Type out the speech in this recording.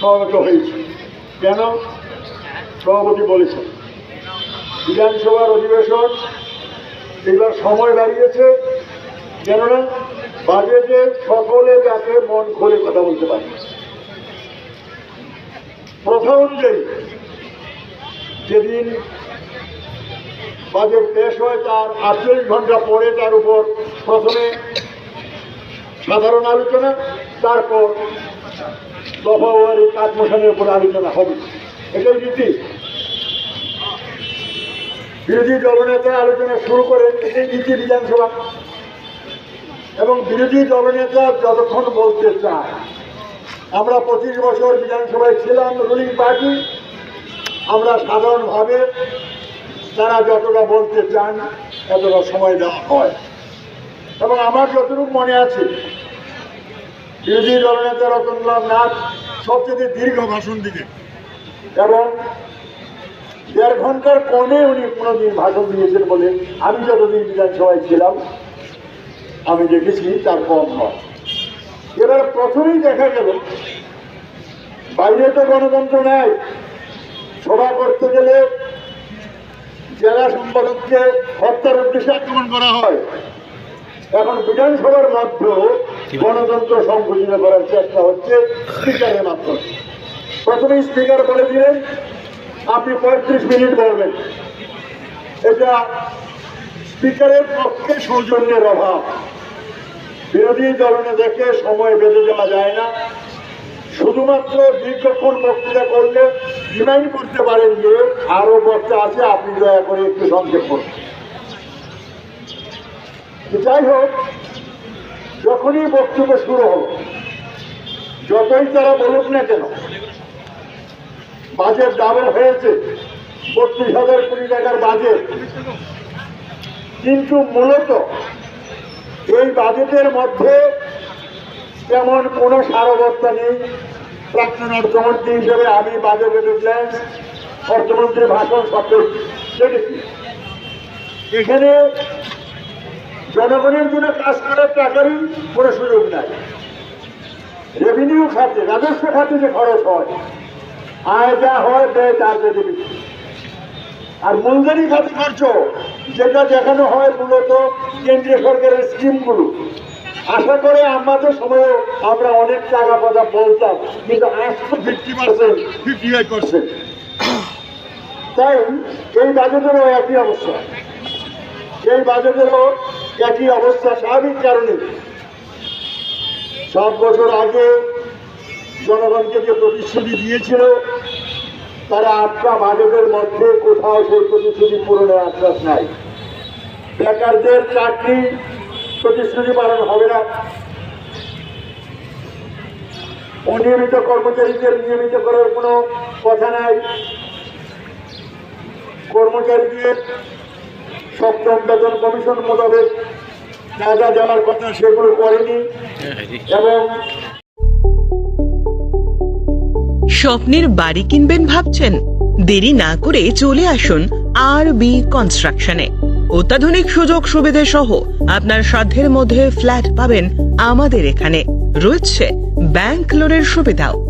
সমাবেত হয়েছে। কেন? সভাপতি বলেছেন, বিধানসভার অধিবেশন এবার সময় দাঁড়িয়েছে, কেননা বাজেটে সকলে যাতে মন খুলে কথা বলতে পারে। প্রথা অনুযায়ী, যেদিন বাজেট পেশ হয়, তার আটচল্লিশ ঘণ্টা পরে তার উপর প্রথমে সাধারণ আলোচনা, তারপর দফাওয়ারি কাঠমোশানের উপর আলোচনা হবে। এটাই রীতি বিরোধী দলনেতা আলোচনা শুরু করেন এটাই রীতি বিধানসভা। এবং বিরোধী দলনেতা যতক্ষণ বলতে চায়, আমরা পঁচিশ বছর বিধানসভায় ছিলাম রুলিং পার্টি আমরা সাধারণভাবে তারা যতটা বলতে চান, ততটা সময় দেওয়া হয়। এবং আমার যতটুকু মনে আছে বিরোধী দলনেতা রতনলাল নাথ সবচেয়ে দীর্ঘ ভাষণ দিকে এবং দেড় ঘণ্টার কমে উনি কোনোদিন ভাষণ দিয়েছেন বলে আমি যতদিন বিধানসভায় ছিলাম, আমি দেখেছি তার কম নয় এবার প্রথমেই দেখা গেল, বাইরে তো গণতন্ত্র নেই, সভা করতে গেলে জেলা সম্পাদককে হত্যার উদ্দেশ্যে আক্রমণ করা হয়। এখন বিধানসভার মাধ্যমেও গণতন্ত্র সংকুচিত করার চেষ্টা হচ্ছে স্পিকারের মাধ্যমে। প্রথমে স্পিকার বলে দিলেন, আপনি পঁয়ত্রিশ মিনিট বলবেন। এটা স্পিকারের পক্ষে সৌজন্যের অভাব। বিরোধী দলনেতাকে সময় বেঁধে দেওয়া যায় না। শুধুমাত্র দীর্ঘক্ষণ বক্তৃতা করলে রিমাইন্ড করতে পারেন যে, আরও বক্তা আছে, আপনি দয়া করে একটু সংক্ষেপ করুন। যাই হোক যখনই বক্তব্য শুরু হল, যতই তারা বলুক না কেন, বাজেট ডাবল হয়েছে, বত্রিশ হাজার কোটি টাকার বাজেট। কিন্তু মূলত এই বাজেটের মধ্যে তেমন কোনো সারবত্তা নেই। প্রাক্তন অর্থমন্ত্রী হিসেবে আমি বাজেট রিপ্লেন্স অর্থমন্ত্রীর ভাষণ শব্দ দেখেছি। এখানে জনগণের জন্য কাজ করার টাকারই কোনো সুযোগ নাই। রেভিনিউ খাতে, রাজস্ব খাতে যে খরচ হয়, আয় যা হয় ব্যয় তার বেশি। আর মূলধনী খাতে খরচ, যেটা দেখানো হয় মূলত কেন্দ্রীয় সরকারের স্কিমগুলো। আশা করে আমাদের সময় আমরা অনেক টাকা কথা বলতাম, কিন্তু আজ তো fifty percent fifty five percent তাই এই বাজেটেরও একই অবস্থা। এই বাজেটেরও একই অবস্থা স্বাভাবিক কারণে। সাত বছর আগে জনগণকে যে প্রতিশ্রুতি দিয়েছিল, তারা আটটা বাজেটের মধ্যে কোথাও সেই প্রতিশ্রুতি পূরণের আশ্বাস নাই। বেকারদের চাকরি প্রতিশ্রুতি পালন হবে না। অনিয়মিত কর্মচারীদের নিয়মিত করার কোনো কথা নাই। কর্মচারীদের সপ্তম বেতন কমিশন মোতাবেক যা যা দেওয়ার কথা সেগুলো করেনি এবং স্বপ্নের বাড়ি কিনবেন ভাবছেন? দেরি না করে চলে আসুন আর বি কনস্ট্রাকশনে। অত্যাধুনিক সুযোগ সুবিধে সহ আপনার সাধ্যের মধ্যে ফ্ল্যাট পাবেন আমাদের এখানে। রয়েছে ব্যাংক লোনের সুবিধাও।